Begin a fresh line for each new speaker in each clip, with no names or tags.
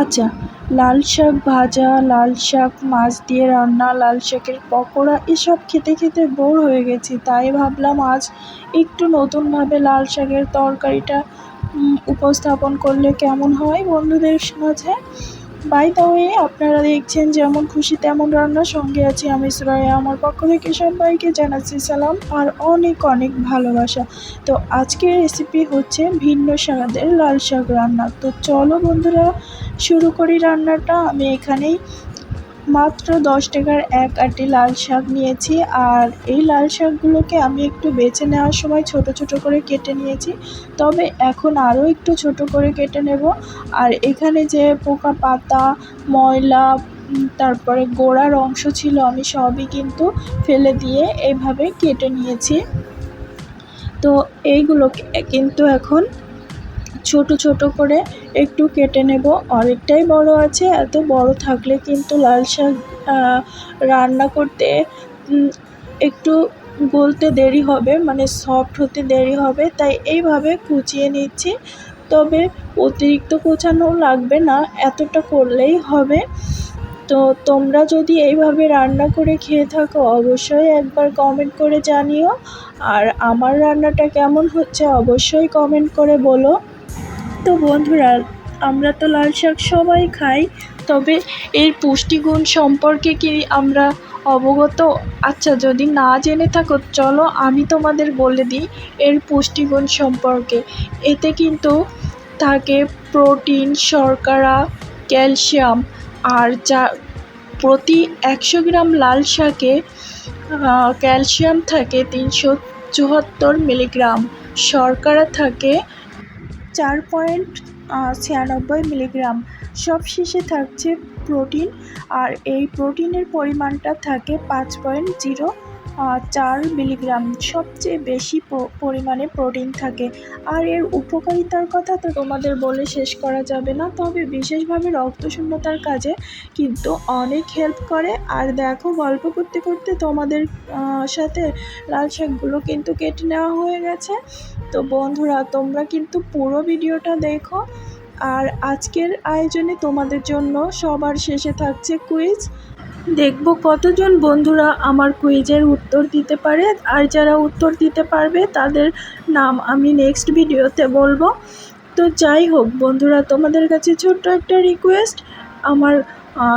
আচ্ছা লাল শাক ভাজা, লাল শাক মাছ দিয়ে রান্না, লাল শাকের পকোড়া, এসব খেতে খেতে বোর হয়ে গেছি। তাই ভাবলাম আজ একটু নতুনভাবে লাল শাকের তরকারিটা উপস্থাপন করলে কেমন হয় বন্ধুদের মাঝে? বাই দ্য আপনারা দেখছেন যেমন খুশি তেমন রান্না। সঙ্গে আছি আমি সুরাইয়া, আমার পক্ষ থেকে সবাইকে জানাচ্ছি সালাম আর অনেক অনেক ভালোবাসা। তো আজকের রেসিপি হচ্ছে ভিন্ন স্বাদের লাল শাক রান্না। তো চলো বন্ধুরা, শুরু করি রান্নাটা। আমি এখানেই মাত্র দশ টাকার এক আটি লাল শাক নিয়েছি। আর এই লাল শাকগুলোকে আমি একটু বেছে নেওয়ার সময় ছোট ছোট করে কেটে নিয়েছি। তবে এখন আরও একটু ছোট করে কেটে নেব। আর এখানে যে পোকা পাতা, ময়লা তারপরে গোড়ার অংশ ছিল আমি সবই কিন্তু ফেলে দিয়ে এইভাবে কেটে নিয়েছি। তো এইগুলোকে কিন্তু এখন ছোট ছোট করে একটু কেটে নেব। অনেকটাই বড় আছে, এত বড় থাকলে কিন্তু লাল শাক রান্না করতে একটু গলতে দেরি হবে মানে সফট হতে দেরি হবে, তাই এইভাবে কুচিয়ে নিচ্ছি। তবে অতিরিক্ত কোচানো লাগবে না, এতটা করলেই হবে। তো তোমরা যদি এইভাবে রান্না করে খেয়ে থাকো, অবশ্যই একবার কমেন্ট করে জানিও। আর আমার রান্নাটা কেমন হচ্ছে, অবশ্যই কমেন্ট করে বলো। তো বন্ধুরা, আমরা তো লাল শাক সবাই খাই, তবে এর পুষ্টিগুণ সম্পর্কে কি আমরা অবগত? আচ্ছা যদি না জেনে থাকো, চলো আমি তোমাদের বলে দিই এর পুষ্টিগুণ সম্পর্কে। এতে কিন্তু থাকে প্রোটিন, শর্করা, ক্যালসিয়াম, আর যা প্রতি একশো গ্রাম লাল শাকে ক্যালসিয়াম থাকে তিনশো চুয়াত্তর মিলিগ্রাম, শর্করা থাকে চার পয়েন্ট ছিয়ানব্বই মিলিগ্রাম। সব শেষে থাকছে প্রোটিন, আর এই প্রোটিনের পরিমাণটা থাকে পাঁচ পয়েন্ট জিরো চার মিলিগ্রাম। সবচেয়ে বেশি পরিমাণে প্রোটিন থাকে। আর এর উপকারিতার কথা তো তোমাদের বলে শেষ করা যাবে না। তবে বিশেষভাবে রক্তশূন্যতার কাজে কিন্তু অনেক হেল্প করে। আর দেখো, গল্প করতে করতে তোমাদের সাথে লাল শাকগুলো কিন্তু কেটে নেওয়া হয়ে গেছে। তো বন্ধুরা, তোমরা কিন্তু পুরো ভিডিওটা দেখো। আর আজকের আয়োজনে তোমাদের জন্য সবার শেষে থাকছে কুইজ দেখব কতজন বন্ধুরা আমার কুইজের উত্তর দিতে পারে আর যারা উত্তর দিতে পারবে তাদের নাম আমি নেক্সট ভিডিওতে বলব। তো যাই হোক বন্ধুরা, তোমাদের কাছে ছোট্ট একটা রিকোয়েস্ট আমার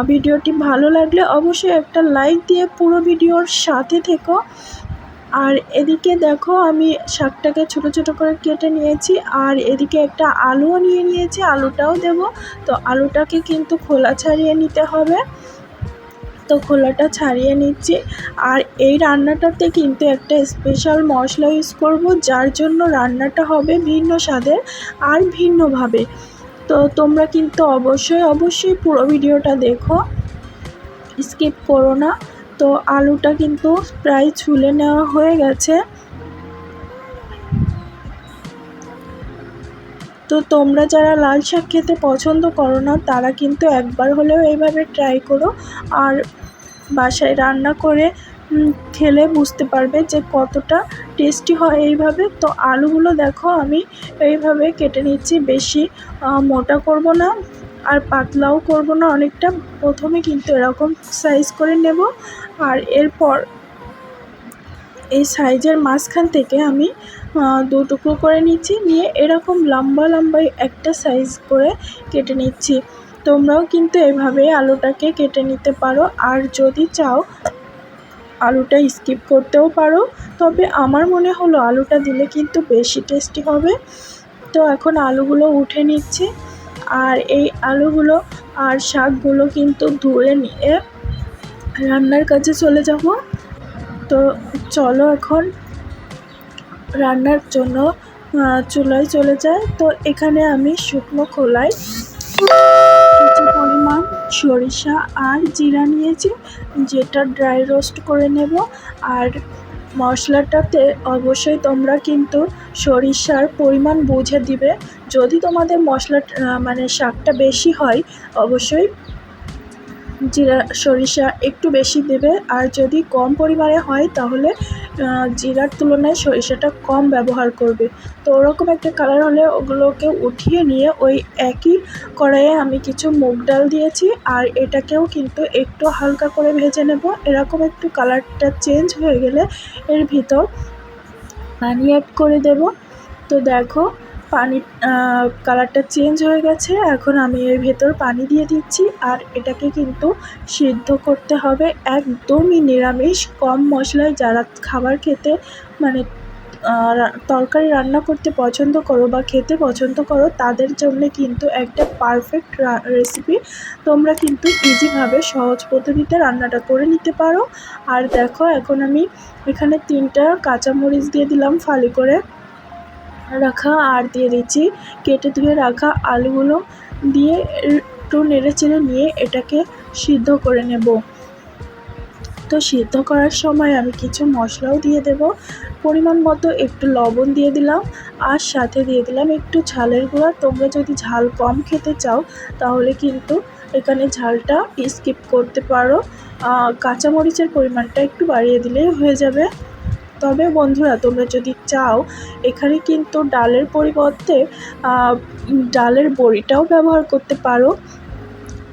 ভিডিওটি ভালো লাগলে অবশ্যই একটা লাইক দিয়ে পুরো ভিডিওর সাথে থেকো। আর এদিকে দেখো আমি শাকটাকে ছোট ছোট করে কেটে নিয়েছি আর এদিকে একটা আলুও নিয়ে নিয়েছি, আলুটাও দেব। তো আলুটাকে কিন্তু খোলা ছাড়িয়ে নিতে হবে। তো খোলাটা ছাড়িয়ে নিচ্ছি। আর এই রান্নাটাতে কিন্তু একটা স্পেশাল মশলা ইউজ করব, যার জন্য রান্নাটা হবে ভিন্ন স্বাদের আর ভিন্নভাবে। তো তোমরা কিন্তু অবশ্যই অবশ্যই পুরো ভিডিওটা দেখো। স্কিপ করো না। তো আলুটা কিন্তু প্রায় ছুলে নেওয়া হয়ে গেছে। তো তোমরা যারা লাল শাক খেতে পছন্দ করো না, তারা কিন্তু একবার হলেও এইভাবে ট্রাই করো। আর বাসায় রান্না করে খেলে বুঝতে পারবে যে কতটা টেস্টি হয় এইভাবে। তো আলুগুলো দেখো, আমি এইভাবে কেটে নিচ্ছি। বেশি মোটা করব না আর পাতলাও করব না, অনেকটা। প্রথমে কিন্তু এরকম সাইজ করে নেব। আর এরপর এই সাইজের মাঝখান থেকে আমি দু টুকরো করে নিচ্ছি, নিয়ে এরকম লম্বা লম্বা একটা সাইজ করে কেটে নিচ্ছি। তোমরাও কিন্তু এভাবে আলুটাকে কেটে নিতে পারো, আর যদি চাও আলুটা স্কিপ করতেও পারো, তবে আমার মনে হলো আলুটা দিলে কিন্তু বেশি টেস্টি হবে। তো এখন আলুগুলো উঠে নিচ্ছি, আর এই আলুগুলো আর শাকগুলো কিন্তু ধুয়ে নিয়ে রান্নার কাজে চলে যাব। তো চলো এখন রান্নার জন্য চুলায় চলে যায়। তো এখানে আমি শুকনো খোলায় কিছু পরিমাণ সরিষা আর জিরা নিয়েছি, যেটা ড্রাই রোস্ট করে নেব। আর মশলাটাতে অবশ্যই তোমরা কিন্তু সরিষার পরিমাণ বুঝে দিবে। যদি তোমাদের মশলা মানে শাকটা বেশি হয়, অবশ্যই জিরা সরিষা একটু বেশি দেবে। আর যদি কম পরিমাণে হয়, তাহলে জিরার তুলনায় সরিষাটা কম ব্যবহার করবে। তো ওরকম একটা কালার হলে ওগুলোকে উঠিয়ে নিয়ে ওই একই কড়াইয়ে আমি কিছু মুগ ডাল দিয়েছি। আর এটাকেও কিন্তু একটু হালকা করে ভেজে নেব। এরকম একটু কালারটা চেঞ্জ হয়ে গেলে এর ভিতর পানি অ্যাড করে দেব। তো দেখো পানি কালারটা চেঞ্জ হয়ে গেছে। এখন আমি এর ভেতর পানি দিয়ে দিচ্ছি আর এটাকে কিন্তু সিদ্ধ করতে হবে একদমই নিরামিষ, কম মশলায় যারা খাবার খেতে মানে তরকারি রান্না করতে পছন্দ করো বা খেতে পছন্দ করো, তাদের জন্যে কিন্তু একটা পারফেক্ট রেসিপি তোমরা কিন্তু ইজিভাবে সহজ পদ্ধতিতে রান্নাটা করে নিতে পারো। আর দেখো, এখন আমি এখানে তিনটা কাঁচামরিচ দিয়ে দিলাম ফালি করে। রাখা, আর দিয়ে দিচ্ছি কেটে ধুয়ে রাখা আলুগুলো দিয়ে একটু নেড়ে চেড়ে নিয়ে এটাকে সিদ্ধ করে নেব। তো সিদ্ধ করার সময় আমি কিছু মশলাও দিয়ে দেব। পরিমাণ মতো একটু লবণ দিয়ে দিলাম, আর সাথে দিয়ে দিলাম একটু ঝালের গুঁড়া। তোমরা যদি ঝাল কম খেতে চাও, তাহলে কিন্তু এখানে ঝালটা স্কিপ করতে পারো। কাঁচামরিচের পরিমাণটা একটু বাড়িয়ে দিলেই হয়ে যাবে। তবে বন্ধুরা, তোমরা যদি চাও, এখানে কিন্তু ডালের পরিবর্তে ডালের বড়িটাও ব্যবহার করতে পারো।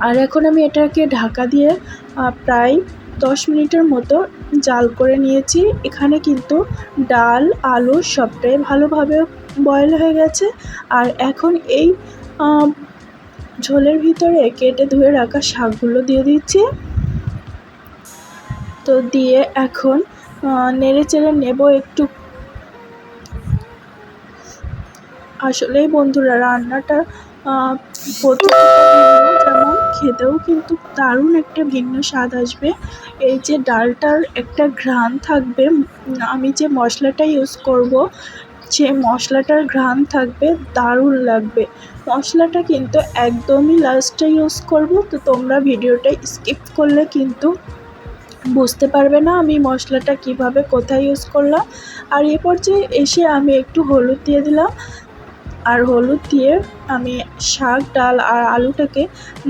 আর এখন আমি এটাকে ঢাকা দিয়ে প্রায় দশ মিনিটের মতো জাল করে নিয়েছি। এখানে কিন্তু ডাল, আলু সবটাই ভালোভাবে বয়েল হয়ে গেছে। আর এখন এই ঝোলের ভিতরে কেটে ধুয়ে রাখা শাকগুলো দিয়ে দিচ্ছি। তো দিয়ে এখন নেড়ে চেড়ে নেব একটু। আসলেই বন্ধুরা, রান্নাটা যেমন খেতেও কিন্তু দারুণ একটা ভিন্ন স্বাদ আসবে। এই যে ডালটার একটা ঘ্রাণ থাকবে, আমি যে মশলাটা ইউজ করব, যে মশলাটার ঘ্রাণ থাকবে, দারুণ লাগবে। মশলাটা কিন্তু একদমই লাস্টে ইউজ করব, তো তোমরা ভিডিওটা স্কিপ করলে কিন্তু বুঝতে পারবে না আমি মশলাটা কীভাবে, কোথায় ইউজ করলাম। আর এ পর্যায়ে এসে আমি একটু হলুদ দিয়ে দিলাম। আর হলুদ দিয়ে আমি শাক, ডাল আর আলুটাকে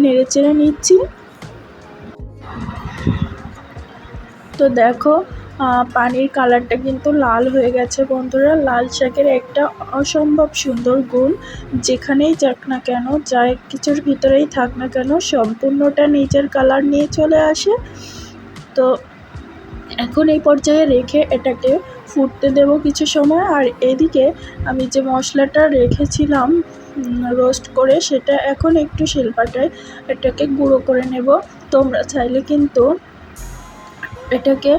নেড়ে চেড়ে নিচ্ছি। তো দেখো পানির কালারটা কিন্তু লাল হয়ে গেছে বন্ধুরা। লাল শাকের একটা অসম্ভব সুন্দর গুণ। যেখানেই যাক না কেন, যা কিছুর ভিতরেই থাক না কেন, সম্পূর্ণটা নিজের কালার নিয়ে চলে আসে। তো এখন এই পর্যায়ে রেখে এটাকে ফুটতে দেব কিছু সময়। আর এদিকে আমি যে মশলাটা রেখেছিলাম রোস্ট করে, সেটা এখন একটু শিল্পাটায় এটাকে গুঁড়ো করে নেব। তোমরা চাইলে কিন্তু এটাকে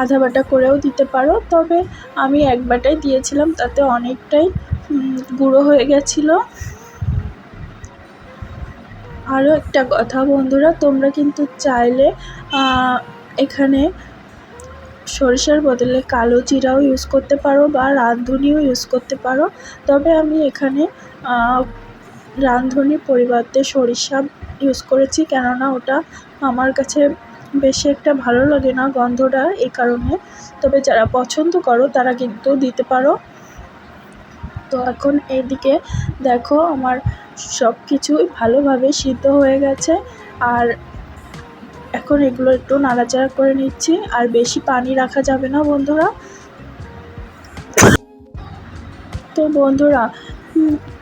আধা বাটা করেও দিতে পারো। তবে আমি এক বাটাই দিয়েছিলাম, তাতে অনেকটাই গুঁড়ো হয়ে গেছিল। আরও একটা কথা বন্ধুরা, তোমরা কিন্তু চাইলে এখানে সরিষার বদলে কালো জিরাও ইউজ করতে পারো বা রাঁধুনিও ইউজ করতে পারো। তবে আমি এখানে রাঁধুনির পরিবর্তে সরিষা ইউজ করেছি কেননা ওটা আমার কাছে বেশি একটা ভালো লাগে না গন্ধটা এই কারণে। তবে যারা পছন্দ করো তারা কিন্তু দিতে পারো। তো এখন এইদিকে দেখো আমার সব কিছুই ভালোভাবে সিদ্ধ হয়ে গেছে। আর এখন এগুলো একটু নাড়াচাড়া করে নিচ্ছি, আর বেশি পানি রাখা যাবে না বন্ধুরা। তো বন্ধুরা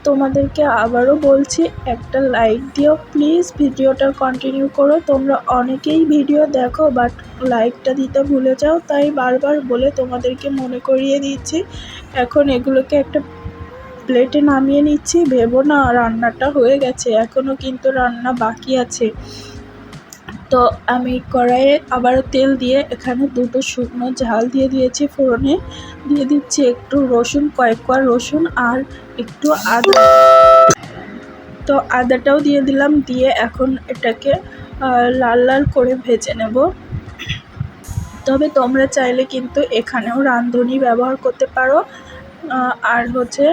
তোমাদেরকে আবারও বলছি, একটা লাইক দিও প্লিজ ভিডিওটা কন্টিনিউ করো। তোমরা অনেকেই ভিডিও দেখো বাট লাইকটা দিতে ভুলে যাও, তাই বারবার বলে তোমাদেরকে মনে করিয়ে দিচ্ছি। এখন এগুলোকে একটা প্লেটে নামিয়ে নিচ্ছি, ভেবো না, রান্নাটা হয়ে গেছে এখনও কিন্তু রান্না বাকি আছে। তো আমি কড়াইয়ে আবারও তেল দিয়ে এখানে দুটো শুকনো ঝাল দিয়ে দিয়েছি, ফোড়নে দিয়ে দিচ্ছি একটু রসুন, কয়েক কোয়া রসুন আর একটু আদা। তো আদাটাও দিয়ে দিলাম, দিয়ে এখন এটাকে লাল লাল করে ভেজে নেব। তবে তোমরা চাইলে কিন্তু এখানেও রাঁধুনি ব্যবহার করতে পারো আর হচ্ছে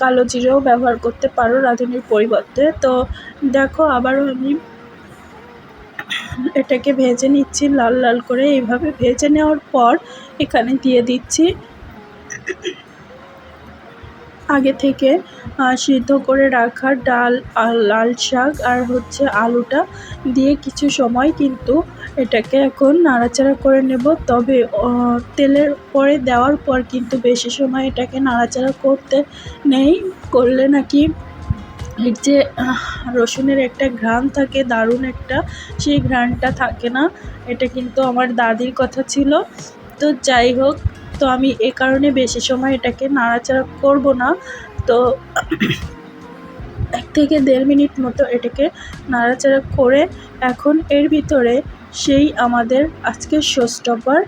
কালো জিরেও ব্যবহার করতে পারো রাঁধুনির পরিবর্তে। তো দেখো আবারও আমি এটাকে ভেজে নিচ্ছি, লাল লাল করে এইভাবে ভেজে নেওয়ার পর এখানে দিয়ে দিচ্ছি আগে থেকে সিদ্ধ করে রাখা ডাল লাল শাক আর হচ্ছে আলুটা দিয়ে কিছু সময় কিন্তু এটাকে এখন নাড়াচাড়া করে নেব। তবে তেলের পরে দেওয়ার পর কিন্তু বেশি সময় এটাকে নাড়াচাড়া করতে নেই, করলে নাকি যে রসুনের একটা ঘ্রাণ থাকে, দারুণ একটা, সেই ঘ্রাণটা থাকে না। এটা কিন্তু আমার দাদির কথা ছিল। তো যাই হোক, তো আমি এ কারণে বেশি সময় এটাকে নাড়াচাড়া করব না। তো এক থেকে দেড় মিনিট মতো এটাকে নাড়াচাড়া করে এখন এর ভিতরে সেই আমাদের আজকের শোস্টপার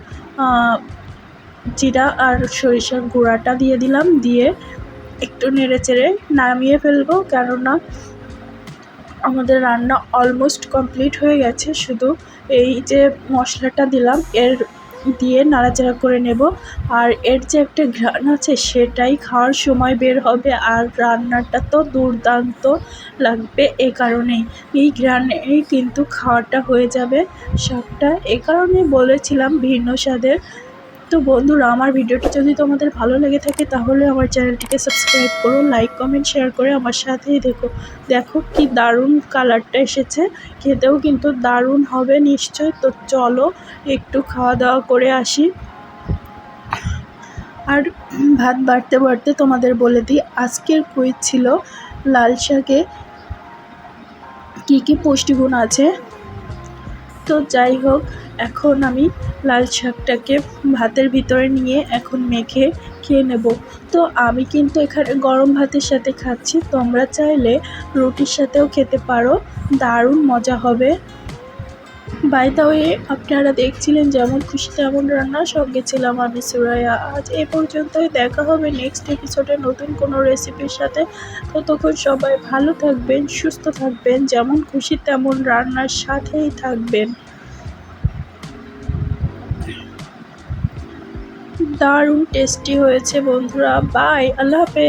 জিরা আর সরিষার গুঁড়াটা দিয়ে দিলাম। দিয়ে একটু নেড়ে চেড়ে নামিয়ে ফেলব, কেননা আমাদের রান্না অলমোস্ট কমপ্লিট হয়ে গেছে। শুধু এই যে মশলাটা দিলাম, এর দিয়ে নাড়াচাড়া করে নেব। আর এর যে একটা ঘ্রাণ আছে, সেটাই খাওয়ার সময় বের হবে। আর রান্নাটা তো দুর্দান্ত লাগবে এ কারণেই। এই ঘ্রাণেই কিন্তু খাওয়াটা হয়ে যাবে। সবটা এ কারণেই বলেছিলাম ভিন্ন স্বাদের। তো বন্ধুরা, আমার ভিডিওটা যদি তোমাদের ভালো লেগে থাকে, তাহলে আমার চ্যানেলটিকে সাবস্ক্রাইব করো, লাইক, কমেন্ট, শেয়ার করে আমার সাথেই দেখো দেখো কি দারুণ কালারটা এসেছে, খেতেও কিন্তু দারুণ হবে নিশ্চয়। তো চলো একটু খাওয়া দাওয়া করে আসি। আর ভাত বাড়তে বাড়তে তোমাদের বলে দিই, আজকের কুইজ ছিল লাল শাকে কী কী পুষ্টিগুণ আছে। তো যাই হোক এখন আমি লাল শাকটাকে ভাতের ভিতরে নিয়ে এখন মেখে খেয়ে নেব। তো আমি কিন্তু এখানে গরম ভাতের সাথে খাচ্ছি। তোমরা চাইলে রুটির সাথেও খেতে পারো। দারুণ মজা হবে। বাই দ্য ওয়ে আপনারা দেখছিলেন যেমন খুশি তেমন রান্না সঙ্গে ছিলাম আমি, সুরাইয়া। আজ এ পর্যন্তই। দেখা হবে নেক্সট এপিসোডে নতুন কোনো রেসিপির সাথে। ততক্ষণ সবাই ভালো থাকবেন, সুস্থ থাকবেন, যেমন খুশি তেমন রান্নার সাথেই থাকবেন। দারুণ টেস্টি হয়েছে বন্ধুরা। বাই আল্লাহ হাফেজ।